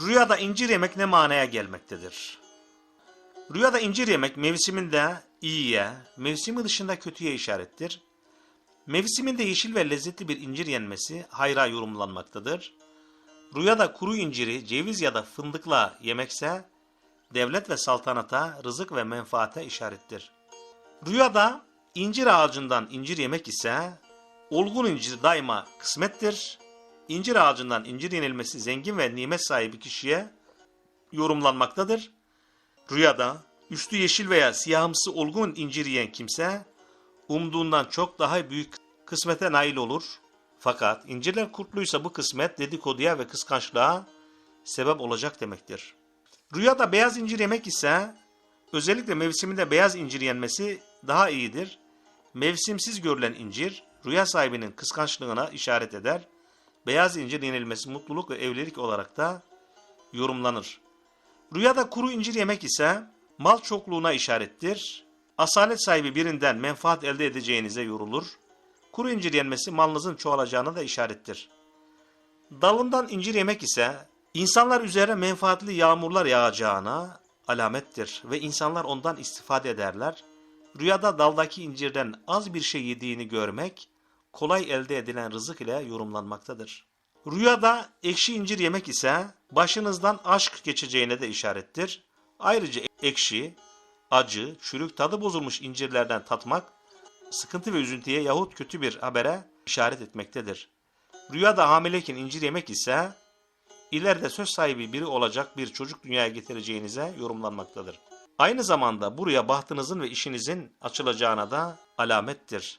Rüyada incir yemek ne manaya gelmektedir? Rüyada incir yemek mevsiminde iyiye, mevsimi dışında kötüye işarettir. Mevsiminde yeşil ve lezzetli bir incir yenmesi hayra yorumlanmaktadır. Rüyada kuru inciri ceviz ya da fındıkla yemekse devlet ve saltanata, rızık ve menfaate işarettir. Rüyada incir ağacından incir yemek ise olgun incir daima kısmettir. İncir ağacından incir yenilmesi zengin ve nimet sahibi kişiye yorumlanmaktadır. Rüyada üstü yeşil veya siyahımsı olgun incir yiyen kimse umduğundan çok daha büyük kısmete nail olur. Fakat incirler kurtluysa bu kısmet dedikoduya ve kıskançlığa sebep olacak demektir. Rüyada beyaz incir yemek ise özellikle mevsiminde beyaz incir yenmesi daha iyidir. Mevsimsiz görülen incir rüya sahibinin kıskançlığına işaret eder. Beyaz incir yenilmesi mutluluk ve evlilik olarak da yorumlanır. Rüyada kuru incir yemek ise mal çokluğuna işarettir. Asalet sahibi birinden menfaat elde edeceğinize yorulur. Kuru incir yenmesi malınızın çoğalacağına da işarettir. Dalından incir yemek ise insanlar üzerine menfaatli yağmurlar yağacağına alamettir ve insanlar ondan istifade ederler. Rüyada daldaki incirden az bir şey yediğini görmek kolay elde edilen rızık ile yorumlanmaktadır. Rüyada ekşi incir yemek ise başınızdan aşk geçeceğine de işarettir. Ayrıca ekşi, acı, çürük tadı bozulmuş incirlerden tatmak sıkıntı ve üzüntüye yahut kötü bir habere işaret etmektedir. Rüyada hamileyken incir yemek ise ileride söz sahibi biri olacak bir çocuk dünyaya getireceğinize yorumlanmaktadır. Aynı zamanda bu rüya bahtınızın ve işinizin açılacağına da alamettir.